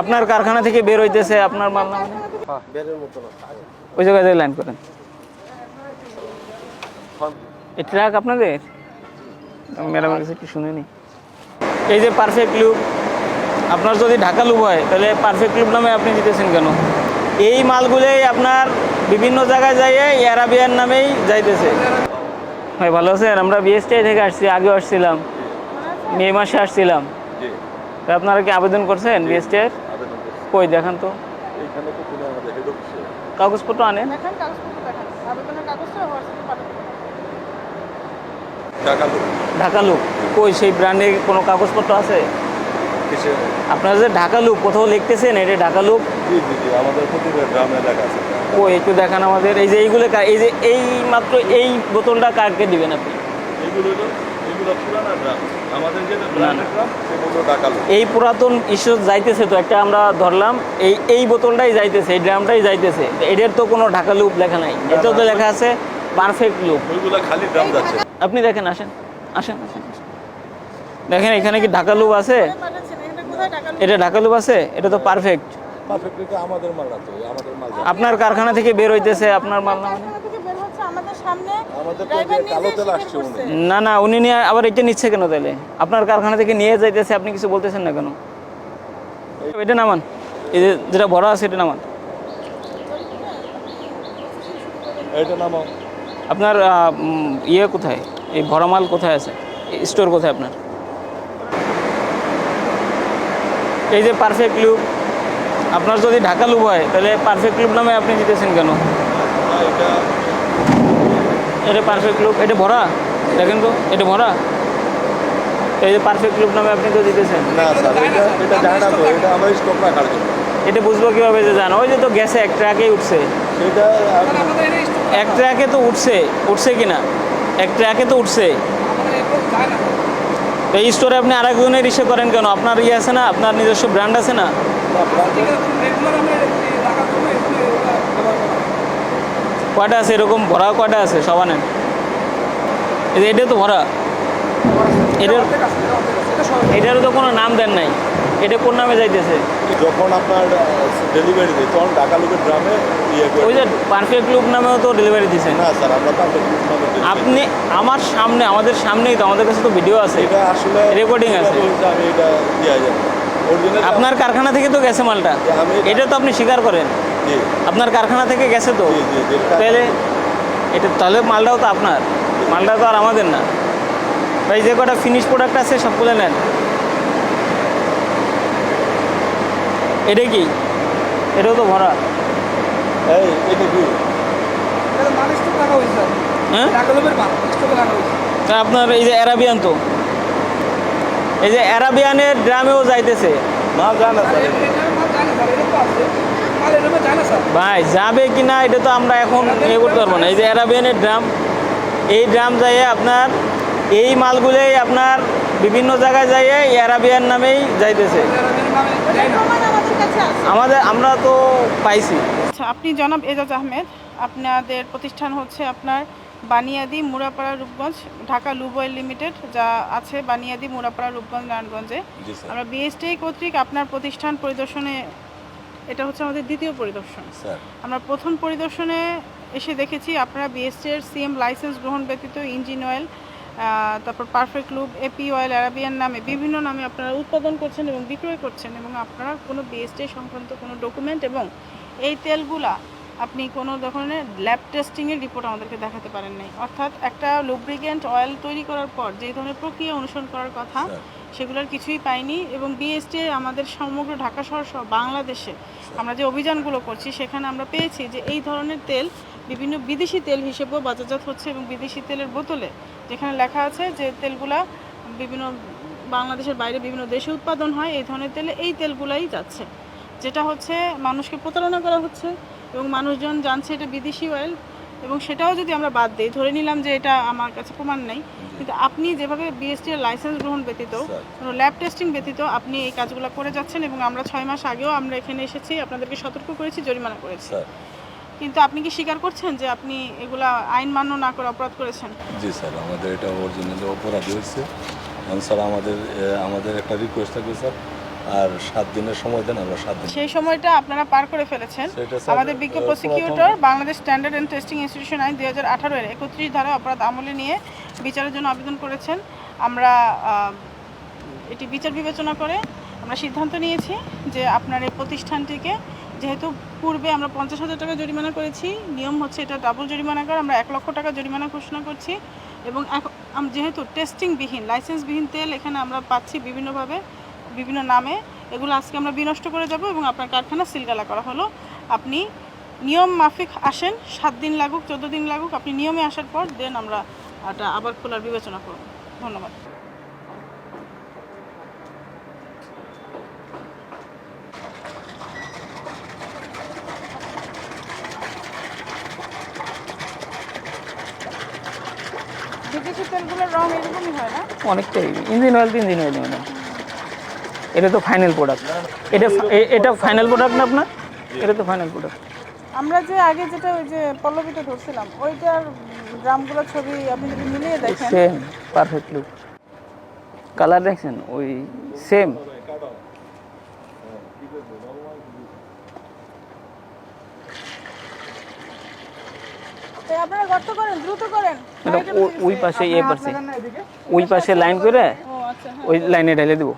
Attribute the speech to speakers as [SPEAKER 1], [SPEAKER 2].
[SPEAKER 1] আপনার কারখানা থেকে বের হইতেছে, আপনার মাল না মানে? ওই জায়গায় লাইন করেন। এই ট্রাক আপনাদের? ম্যাডামের কাছে একটু শুনিনি এই যে পারফেক্ট লুক আপনার যদি ঢাকা লুক হয়, তাহলে পারফেক্ট লুক নামে আপনি দিতেছেন কেন? এই মালগুলোই আপনার বিভিন্ন জায়গায় যাইয়ে অ্যারাবিয়ান নামেই যাইতেছে। ভাই, ভালো আছেন? আমরা বিএসটিআই থেকে আসছি, আগেও আসছিলাম। মে মাসে আসছিলাম। তা আপনারা কি আবেদন করছেন
[SPEAKER 2] আবেদন করছি।
[SPEAKER 1] কই দেখান তো।
[SPEAKER 2] এইখানে তো কোনো আমাদের হেড অফিসে
[SPEAKER 1] কাগজপত্র আনেন। ঢাকা লুক। কই সেই ব্র্যান্ডে কোনো কাগজপত্র আছে? আপনারা যে ঢাকা লুক কোথাও লিখতেছেন এটা ঢাকা লুক?
[SPEAKER 2] জি জি জি আমাদের প্রতিটা গ্রামে এলাকা আছে।
[SPEAKER 1] ও একটু দেখান আমাদের। এই যে এইগুলো কা- এই যে এই মাত্র এই বোতলটা কাকে দিবেন আপনি? এই পুরাতন ইস্যু যাইতেছে তো একটা আমরা ধরলাম এই এই বোতলটাই যাইতেছে এই ড্রামটাই যাইতেছে। এটার তো কোনো ঢাকা লুপ লেখা নাই। এটাও তো লেখা আছে পারফেক্ট লুপ
[SPEAKER 2] খালি ড্রাম যাচ্ছে।
[SPEAKER 1] আপনি দেখেন আসেন আসেন আসেন। দেখেন এখানে কি ঢাকা লুপ আছে? এটা ঢাকা লুপ আছে? এটা তো পারফেক্ট
[SPEAKER 2] পারফেক্ট আমাদের মাল আমাদের মাল
[SPEAKER 1] আপনার কারখানা থেকে বের হইতেছে আপনার মাল না
[SPEAKER 3] আমাদের সামনে।
[SPEAKER 1] না না উনি নিয়ে আবার এটা নিচ্ছে কেন তাহলে? আপনার কারখানা থেকে নিয়ে যাইতেছে আপনি কিছু বলতেছেন না কেন? এটা নামান। এই যে যেটা ভরা আছে এটা নামান।
[SPEAKER 2] এটা নামাও
[SPEAKER 1] আপনার ইয়ে কোথায়? এই ভরা মাল কোথায় আছে? স্টোর কোথায় আপনার? এই যে পারফেক্ট লুপ আপনার যদি ঢাকা লুপ হয় তাহলে পারফেক্ট লুপ নামে আপনি দিতেছেন কেন?
[SPEAKER 2] এটা
[SPEAKER 1] পারফেক্ট লুপ এটা ভরা? দেখেন তো এটা ভরা? এই যে পারফেক্ট লুপ নামে আপনি তো দিতেছেন।
[SPEAKER 2] না স্যার এটা এটা যায় না তো এটা আমরা স্টক রাখার জন্য।
[SPEAKER 1] এটা বুঝব কীভাবে যে জানো? ওই যে তো গেছে এক ট্রাকেই উঠছে।
[SPEAKER 2] সেটা
[SPEAKER 1] এক ট্রাকে তো উঠছে উঠছে কি না এক ট্রাকে তো উঠছে। এই স্টোরে আপনি আর আরেকজনের ইসে করেন কেন? আপনার ইয়ে আছে না? আপনার নিজস্ব ব্র্যান্ড আছে না? কয়টা আছে এরকম? ভরা কয়টা আছে? যে এটা তো ভরা। এটার এটারও তো কোনো নাম দেন নাই। এটা কোন নামে যাইতেছে?
[SPEAKER 2] যখন আপনার ডেলিভারি দিই তখন ঢাকা লোকের গ্রামে ইয়ে
[SPEAKER 1] ওই যে পারফেক্ট লুক নামেও তো ডেলিভারি দিচ্ছেন
[SPEAKER 2] না স্যার আমরা নামে
[SPEAKER 1] আপনি আমার সামনে আমাদের সামনেই তো আমাদের কাছে তো ভিডিও আছে।
[SPEAKER 2] এটা আসলে
[SPEAKER 1] Recording আছে।
[SPEAKER 2] আমি এটা দেওয়া যায় অরিজিনাল
[SPEAKER 1] আপনার কারখানা থেকে তো গেছে মালটা। এটা তো আপনি স্বীকার করেন। আপনার কারখানা থেকে গেছে তো?
[SPEAKER 2] জি জি জি
[SPEAKER 1] তাহলে এটা তাহলে মালটাও তো আপনার। মালটা তো আর আমাদের না। ভাই যে কটা ফিনিশ প্রোডাক্ট আছে সব সবগুলো নেন। এটা কি? এটাও তো ভরা।
[SPEAKER 2] এই এটা কি?
[SPEAKER 1] হ্যাঁ? আপনার এই যে অ্যারাবিয়ান তো। এই যে অ্যারাবিয়ানের ড্রামেও যাইতেছে। ভাই যাবে কি না এটা তো আমরা এখন ইয়ে করতে পারব না। এই যে অ্যারাবিয়ানের ড্রাম এই ড্রাম যাইয়ে আপনার এই মালগুলোই আপনার বিভিন্ন জায়গায় যাইয়ে অ্যারাবিয়ান নামেই যাইতেছে।
[SPEAKER 3] আমাদের
[SPEAKER 1] আমাদের আমরা তো পাইছি।
[SPEAKER 3] আচ্ছা আপনি জনাব এজাজ আহমেদ আপনাদের প্রতিষ্ঠান হচ্ছে আপনার Baniyadi Murapara Rupganj Dhaka lube oil limited যা আছে বানিয়াদি মুরাপাড়া রূপগঞ্জ নারায়ণগঞ্জে। আমরা বিএসটিআই কর্তৃক আপনার প্রতিষ্ঠান পরিদর্শনে এটা হচ্ছে আমাদের দ্বিতীয় পরিদর্শন। আমরা প্রথম পরিদর্শনে এসে দেখেছি আপনারা বিএসটি এর সিএম লাইসেন্স গ্রহণ ব্যতীত ইঞ্জিন অয়েল তারপর পারফেক্ট লুপ এপি অয়েল অ্যারাবিয়ান নামে বিভিন্ন নামে আপনারা উৎপাদন করছেন এবং বিক্রয় করছেন এবং আপনারা কোনো বিএসটি সংক্রান্ত কোনো ডকুমেন্ট এবং এই তেলগুলা আপনি কোনো ধরনের ল্যাব টেস্টিংয়ের রিপোর্ট আমাদেরকে দেখাতে পারেন নাই অর্থাৎ একটা লুব্রিগেন্ট অয়েল তৈরি করার পর যে ধরনের প্রক্রিয়া অনুসরণ করার কথা
[SPEAKER 2] স্যার।
[SPEAKER 3] সেগুলোর কিছুই পাইনি এবং বিএসটি আমাদের সমগ্র ঢাকা শহর সহ বাংলাদেশে আমরা যে অভিযানগুলো করছি সেখানে আমরা পেয়েছি যে এই ধরনের তেল বিভিন্ন বিদেশি তেল হিসেবেও বাজারজাত হচ্ছে এবং বিদেশি তেলের বোতলে যেখানে লেখা আছে যে তেলগুলা বিভিন্ন বাংলাদেশের বাইরে বিভিন্ন দেশে উৎপাদন হয় এই ধরনের তেলে এই তেলগুলাই যাচ্ছে যেটা হচ্ছে মানুষকে প্রতারণা করা হচ্ছে এবং মানুষজন জানছে এটা বিদেশি অয়েল এবং সেটাও যদি আমরা বাদ দিই ধরে নিলাম যে এটা আমার কাছে প্রমাণ নেই কিন্তু আপনি যেভাবে বিএসটি এর লাইসেন্স গ্রহণ ব্যতীত কোনো ল্যাব টেস্টিং ব্যতীত আপনি এই কাজগুলো করে যাচ্ছেন এবং আমরা ছয় মাস আগেও আমরা এখানে এসেছি আপনাদেরকে সতর্ক করেছি জরিমানা করেছি। কিন্তু আপনি কি স্বীকার করছেন যে আপনি এগুলা আইন মান্য না করে অপরাধ করেছেন?
[SPEAKER 2] জি স্যার আমাদের এটা অরিজিনালি অপরাধী হয়েছে। স্যার আমাদের আমাদের একটা রিকোয়েস্ট থাকবে স্যার আর সাত দিনের সময় দেন আমরা সাত দিন।
[SPEAKER 3] সেই সময়টা আপনারা পার করে ফেলেছেন। আমাদের বিজ্ঞ prosecutor Bangladesh standard and testing institution আইন দুই হাজার আঠারো এর একত্রিশ ধারা অপরাধ আমলে নিয়ে বিচারের জন্য আবেদন করেছেন। আমরা এটি বিচার বিবেচনা করে আমরা সিদ্ধান্ত নিয়েছি যে আপনার এই প্রতিষ্ঠানটিকে যেহেতু পূর্বে আমরা পঞ্চাশ হাজার টাকা জরিমানা করেছি নিয়ম হচ্ছে এটা ডাবল জরিমানা করে আমরা এক লক্ষ টাকা জরিমানা ঘোষণা করছি এবং যেহেতু টেস্টিংবিহীন লাইসেন্সবিহীন তেল এখানে আমরা পাচ্ছি বিভিন্নভাবে। বিভিন্ন নামে এগুলো আজকে আমরা বিনষ্ট করে যাব এবং আপনার কারখানা সিলগালা করা হলো। আপনি নিয়ম মাফিক আসেন, সাত দিন লাগুক, চোদ্দ দিন লাগুক, আপনি নিয়মে আসার পর দেন আমরা এটা আবার খোলার বিবেচনা করব। ধন্যবাদ। এরকমই হয় না?
[SPEAKER 1] অনেকটাই। ইঞ্জিন অয়েল ইঞ্জিন অয়েল এটা তো ফাইনাল প্রোডাক্ট এটা এটা ফাইনাল প্রোডাক্ট না আপনার? এটা তো ফাইনাল প্রোডাক্ট
[SPEAKER 3] আমরা যে আগে যেটা ওই যে পল্লবীতে ধরছিলাম ওইটার গ্রামগুলোর ছবি আপনি যদি মিলিয়ে দেখেন।
[SPEAKER 1] সেম পারফেক্ট লুক কালার দেখছেন? ওই সেম
[SPEAKER 3] আপনারা গর্ত করেন দ্রুত করেন।
[SPEAKER 1] ওই পাশে এ পাশে। ওই পাশে লাইন করে
[SPEAKER 3] ও আচ্ছা হ্যাঁ।
[SPEAKER 1] ওই লাইনে ঢেলে দেবো।